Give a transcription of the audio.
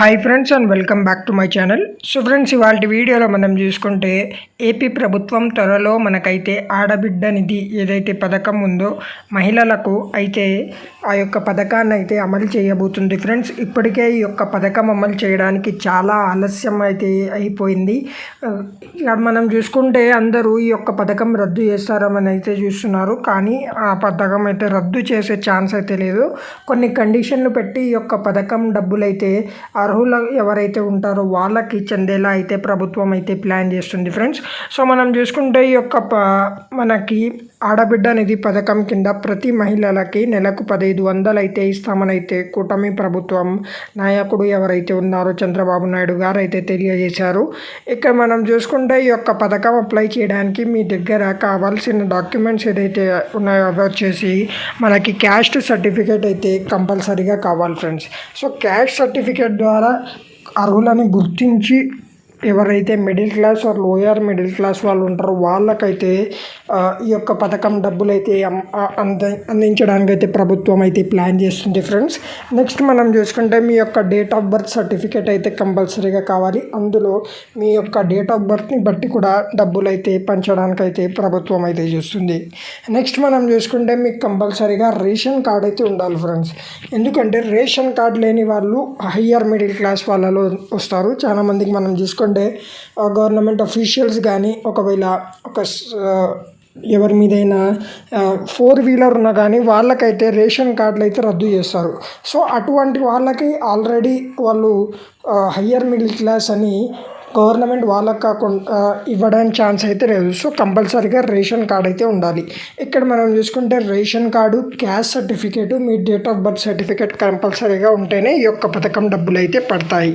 Hi friends and welcome back to my channel so friends ఇవాళ వీడియోలో మనం చూసుకుంటే ఏపీ ప్రభుత్వం త్వరలో మనకైతే ఆడబిడ్డ నిధి ఏదైతే పథకం ఉందో మహిళలకు అయితే ఆ యొక్క పథకాన్ని అయితే అమలు చేయబోతుంది ఫ్రెండ్స్ ఇప్పటికే ఈ యొక్క పథకం అమలు చేయడానికి చాలా ఆలస్యం అయితే అయిపోయింది. Uh, ఇక్కడ మనం చూసుకుంటే అందరూ ఈ యొక్క పథకం రద్దు చేస్తారని అయితే చూస్తున్నారు. కానీ ఆ పథకం అయితే రద్దు చేసే ఛాన్స్ అయితే లేదు. కొన్ని కండిషన్లు పెట్టి ఈ యొక్క పథకం డబ్బులు అయితే అర్హులు ఎవరైతే ఉంటారో వాళ్ళకి చెందేలా అయితే ప్రభుత్వం అయితే ప్లాన్ చేస్తుంది ఫ్రెండ్స్. సో మనం చూసుకుంటే ఈ యొక్క ప మనకి ఆడబిడ్డ నిధి పథకం కింద ప్రతి మహిళలకి నెలకు పదహైదు వందలు అయితే ఇస్తామని అయితే కూటమి ప్రభుత్వం నాయకుడు ఎవరైతే ఉన్నారో చంద్రబాబు నాయుడు గారు అయితే తెలియజేశారు. ఇక్కడ మనం చూసుకుంటే ఈ యొక్క పథకం అప్లై చేయడానికి మీ దగ్గర కావాల్సిన డాక్యుమెంట్స్ ఏదైతే ఉన్నాయో అవి వచ్చేసి మనకి క్యాస్ట్ సర్టిఫికేట్ అయితే కంపల్సరీగా కావాలి ఫ్రెండ్స్. సో క్యాస్ట్ సర్టిఫికేట్ ద్వారా ద్వారా అర్హులని గుర్తించి ఎవరైతే middle class or lower middle class వాళ్ళు ఉంటారో వాళ్ళకైతే ఈ యొక్క పథకం డబ్బులు అయితే అంద అందించడానికి అయితే ప్రభుత్వం అయితే ప్లాన్ చేస్తుంది ఫ్రెండ్స్. నెక్స్ట్ మనం చూసుకుంటే మీ యొక్క డేట్ ఆఫ్ బర్త్ సర్టిఫికేట్ అయితే కంపల్సరీగా కావాలి. అందులో మీ యొక్క డేట్ ఆఫ్ బర్త్ని బట్టి కూడా డబ్బులు అయితే పంచడానికి అయితే ప్రభుత్వం అయితే చూస్తుంది. నెక్స్ట్ మనం చూసుకుంటే మీకు కంపల్సరీగా రేషన్ కార్డ్ అయితే ఉండాలి ఫ్రెండ్స్. ఎందుకంటే రేషన్ కార్డ్ లేని వాళ్ళు హయ్యర్ మిడిల్ క్లాస్ వాళ్ళలో వస్తారు. చాలామందికి మనం చూసుకుంటే గవర్నమెంట్ అఫీషియల్స్ కానీ ఒకవేళ ఒక ఎవరి మీదైనా ఫోర్ వీలర్ ఉన్నా కానీ వాళ్ళకైతే రేషన్ కార్డులు అయితే రద్దు చేస్తారు. సో అటువంటి వాళ్ళకి ఆల్రెడీ వాళ్ళు హయ్యర్ మిడిల్ క్లాస్ అని గవర్నమెంట్ వాళ్ళకి కాకుండా ఇవ్వడానికి ఛాన్స్ అయితే లేదు. సో కంపల్సరీగా రేషన్ కార్డ్ అయితే ఉండాలి. ఇక్కడ మనం చూసుకుంటే రేషన్ కార్డు క్యాస్ట్ సర్టిఫికేట్ మీ డేట్ ఆఫ్ బర్త్ సర్టిఫికేట్ కంపల్సరీగా ఉంటేనే ఈ యొక్క పథకం డబ్బులు అయితే పడతాయి.